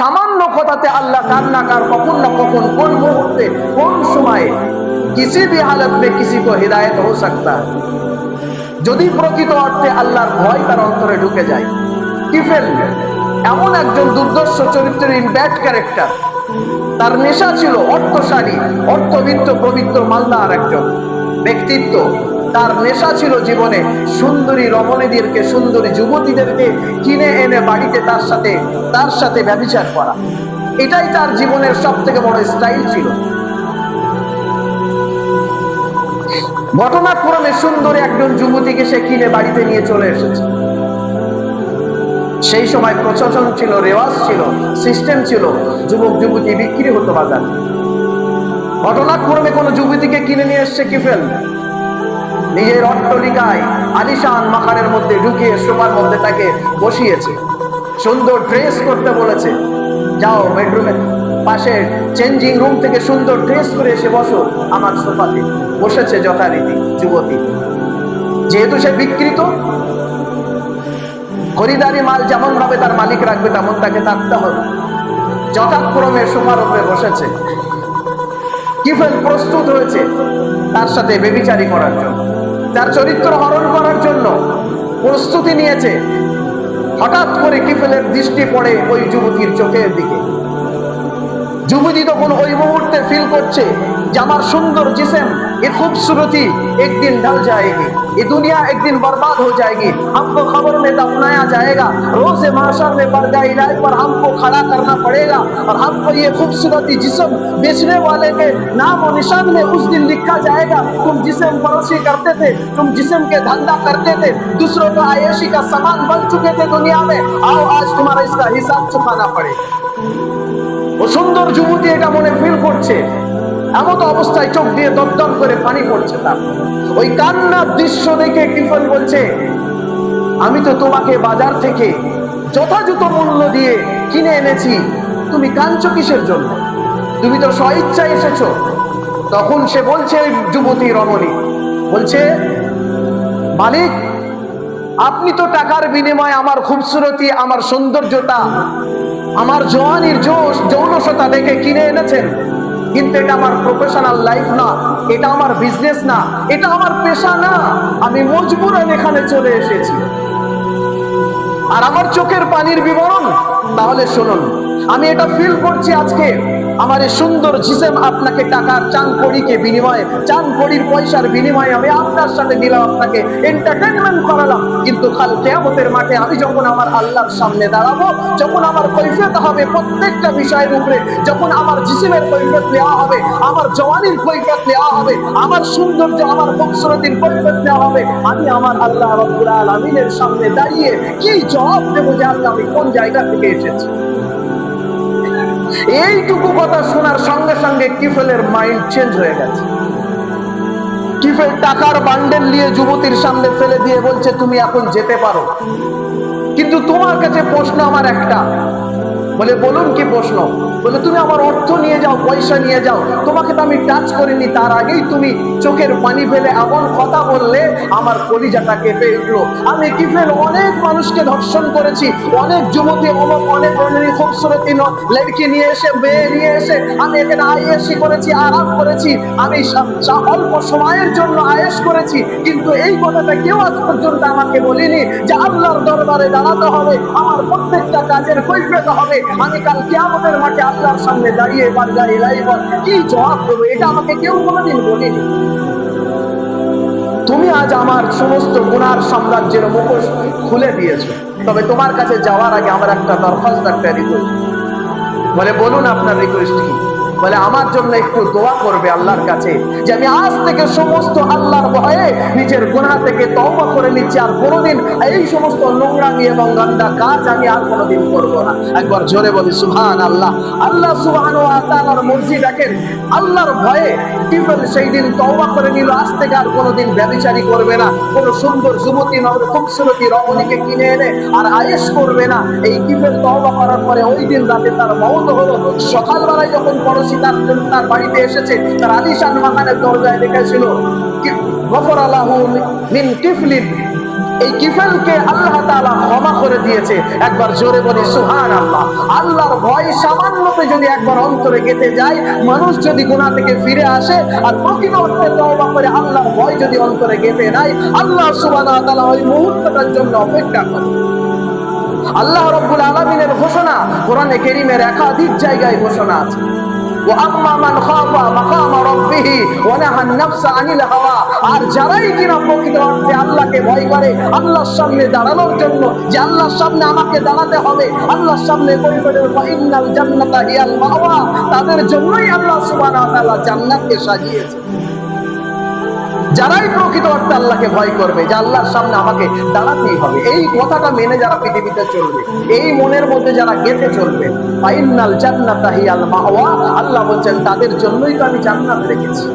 সামান্য কথাতে আল্লাহ কার না কার কখন না কখন কোন মুহূর্তে, কোন সময়ে, কিসি বি হালত মে কিসি কো হৃদায়ত হো সকতা? যদি প্রকৃত অর্থে আল্লাহর ভয় তার অন্তরে ঢুকে যায় টিফেল এমন একজন দুর্দর্শ চরিত্রের ব্যাড ক্যারেক্টার তার নেশা ছিল অর্থশালী, অর্থবিত্ত, পবিত্র মালদার একজন ব্যক্তিত্ব। তার নেশা ছিল জীবনে। সুন্দরী রমণীদেরকে, সুন্দরী যুবতীদেরকে কিনে এনে বাড়িতে তার সাথে তার সাথে ব্যবচার করা। এটাই তার জীবনের সব থেকে বড় স্টাইল ছিল। ঘটনাক্রমে সুন্দরী একজন যুবতীকে সে কিনে বাড়িতে নিয়ে চলে এসেছে। সেই সময় প্রশাসন ছিল, রেওয়াজ ছিল, সিস্টেম ছিল, যুবক যুবতী বিক্রি হতো বাজার। ঘটনাক্রমে কোনো যুবতীকে কিনে নিয়ে এসছে কি কিফেল। নিজের অট্টলিকায় আলিশান মাখানের মধ্যে ঢুকিয়ে সোফার মধ্যে তাকে বসিয়েছে। সুন্দর ড্রেস করতে বলেছে। যাও বেডরুমে পাশে চেঞ্জিং রুম থেকে সুন্দর ড্রেস করে এসে বসো আমার সোফাতে। বসেছে যথারীতি যুবতী। যেহেতু সে বিকৃত, খরিদারি মাল যেমন ভাবে তার মালিক রাখবে তেমন তাকে থাকতে হবে। যথাক্রমে সোফার উপরে বসেছে। কিফেল প্রস্তুত হয়েছে তার সাথে বেবিচারি করার জন্য। তার চরিত্র হরণ করার জন্য প্রস্তুতি নিয়েছে, হঠাৎ করে কিফেলের দৃষ্টি পড়ে ওই যুবতীর চোখের দিকে। যুবতী তখন ওই মুহূর্তে ফিল করছে আমার সুন্দর जिसम ये खूबसूरती एक दिन ढल जाएगी ये दुनिया एक दिन बर्बाद हो जाएगी हमको खबर में दफनाया जाएगा रोज माशर में बरगा इलाज पर हमको खड़ा करना पड़ेगा और हमको ये खूबसूरती जिसम बेचने वाले के नाम और निशान में उस दिन लिखा जाएगा तुम जिसम फरोशी करते थे तुम जिसम के धंधा करते थे दूसरों का आयशी का सामान बन चुके थे दुनिया में आओ आज तुम्हारा इसका हिसाब चुकाना पड़ेगा ও সুন্দর যুবতী এটা মনে ফিল করছে এমত অবস্থায় চোখ দিয়ে দরদর করে পানি পড়ছে তার। ওই কান্নার দৃশ্য দেখে কিফল বলছে, আমি তো তোমাকে বাজার থেকে যথাযথ মূল্য দিয়ে কিনে এনেছি। তুমি কাঞ্চ কিসের জন্য? তুমি তো স্বইচ্ছায় এসেছ। তখন সে বলছে ওই যুবতী রমণী, বলছে, মালিক, আপনি তো টাকার বিনিময়ে আমার খুবসুরতি, আমার সৌন্দর্যতা, আমার জওয়ানির জোশ, যৌনসতা দেখে কিনে এনেছেন। কিন্তু এটা আমার প্রফেশনাল লাইফ না, এটা আমার বিজনেস না, এটা আমার পেশা না। আমি মজবুরন এখানে চলে এসেছি। আর আমার চোখের পানির বিবরণ, তাহলে শুনুন, আমি এটা ফিল করছি আজকে। আমার এই সুন্দর জিসেম আপনাকে টাকার চান কড়িকে বিনিময়ে চান কড়ির পয়সার বিনিময়ে আমি আপনার সাথে দিলাম আপনাকে এন্টারটেনমেন্ট করালাম। কিন্তু কাল কেয়ামতের মাঠে আমি যখন আমার আল্লাহর সামনে দাঁড়াবো, যখন আমার কৈফিয়ত হবে প্রত্যেকটা বিষয়ের উপরে, যখন আমার জিসিমের কৈফিয়ত নেওয়া হবে, আমার জওয়ানির কৈফিয়ত নেওয়া হবে, আমার সৌন্দর্য, আমার খুবসুরতির কৈফিয়ত নেওয়া হবে, আমি আমার আল্লাহ রব্বুল আলামিনের সামনে দাঁড়িয়ে কি জবাব দেবো যে আল্লাহ আমি কোন জায়গা থেকে এসেছি? এইটুকু কথা শোনার সঙ্গে সঙ্গে কিফেলের মাইন্ড চেঞ্জ হয়ে গেছে। কিফেল টাকার বান্ডেল নিয়ে যুবতীর সামনে ফেলে দিয়ে বলছে, তুমি এখন যেতে পারো। কিন্তু তোমার কাছে প্রশ্ন আমার একটা। বলে, বলুন কি প্রশ্ন? বলে, তুমি আমার অর্থ নিয়ে যাও, পয়সা নিয়ে যাও। তোমাকে তো আমি টাচ করিনি, তার আগেই তুমি চোখের পানি ফেলে এমন কথা বললে, আমার কলিজাটা কেঁপে উঠল। আমি কি ফেল অনেক মানুষকে ধর্ষণ করেছি। অনেক যুবতী অমক, অনেক রমণী খুবসুরতি লেডকি নিয়ে এসে, মেয়ে নিয়ে এসে, আমি এখানে আইএসি করেছি, আরাম করেছি। আমি অল্প সময়ের জন্য আয়েস করেছি, কিন্তু এই কথাটা কেউ আজ পর্যন্ত আমাকে বলিনি যে আল্লাহর দরবারে দাঁড়াতে হবে, আমার প্রত্যেকটা কাজের কৈফিয়ত হবে। আমি কাল কিয়ামতের মাঠে আপনার সামনে দাঁড়িয়ে পার দাঁড়িয়ে লাইব কি জবাব দেবো? এটা আমাকে কেউ কোনোদিন বলেনি। তুমি আজ আমার সমস্ত গুণার সাম্রাজ্যের মুখোশ খুলে দিয়েছ। তবে তোমার কাছে যাওয়ার আগে আমার একটা দরখাস্ত একটা রিকোয়েস্ট বলে, বলুন আপনার রিকোয়েস্ট কি? বলে, আমার জন্য একটু দোয়া করবে আল্লাহর কাছে যে আমি আজ থেকে সমস্ত আল্লাহর ভয়ে নিজের গুনাহ থেকে তওবা করে নিচ্ছি আর কোনোদিন এই সমস্ত নোংরামি এবং গন্দা কাজ আমি আর কোনোদিন করব না। একবার জোরে বলি সুবহান আল্লাহ আল্লাহ সুবহান ওয়া তাআলার মর্জি দেখেন, আল্লাহর ভয়ে টিফেল সেই দিন তওবা করে নিল, আজ থেকে আর কোনোদিন ব্যভিচারী করবে না। কোনো সুন্দর যুবতী নগর খুবসুরতি রমণীকে কিনে এনে আর আয়েশ করবে না। এই টিফেল তওবা করার পরে ওই দিন রাতে তার মৌত হলো, সকালবেলায় যখন পড়োশি তার বাড়িতে এসেছে, তার আলিশান দরজায় গফর মিন টিফলিন এই কিফেলকে আল্লাহ তাআলা ক্ষমা করে দিয়েছে। একবার জোরে সুহান আল্লাহ আল্লাহর ভয় সামান্যতে যদি একবার অন্তরে যায়, মানুষ যদি গুনাহ থেকে ফিরে আসে, আর প্রকৃত অর্থে তওবা করে আল্লাহর ভয় যদি অন্তরে গেঁথে নেয়, আল্লাহ সুবহানাহু ওয়া তাআলা ওই মুহূর্তটার জন্য অপেক্ষা করে। আল্লাহ রব্বুল আলমিনের ঘোষণা, কোরআনে কেরিমের একাধিক জায়গায় ঘোষণা আছে। وأما من خاف مقام ربه ونهى النفس عن الهوى আর যারাই কিনা প্রকৃত অর্থে আল্লাহকে ভয় করে আল্লাহর সামনে দাঁড়ানোর জন্য যে আল্লাহর সামনে আমাকে দাঁড়াতে হবে আল্লাহর সামনে পরিফেরের ফাইনাল জান্নাতা হিয়াল মাওয়া তাদের জন্যই আল্লাহ সুবহানাহু ওয়া তাআলা জান্নাতকে সাজিয়েছে যারাই প্রকৃত অর্থে আল্লাহকে ভয় করবে, যে আল্লাহর সামনে আমাকে দাঁড়াতেই হবে। এই কথাটা মেনে যারা পৃথিবীতে চলবে, এই মনের মধ্যে যারা গেঁথে চলবে, ফাইনাল জান্নাত আল্লাহ বলছেন, তাদের জন্যই তো আমি জান্নাত রেখেছি।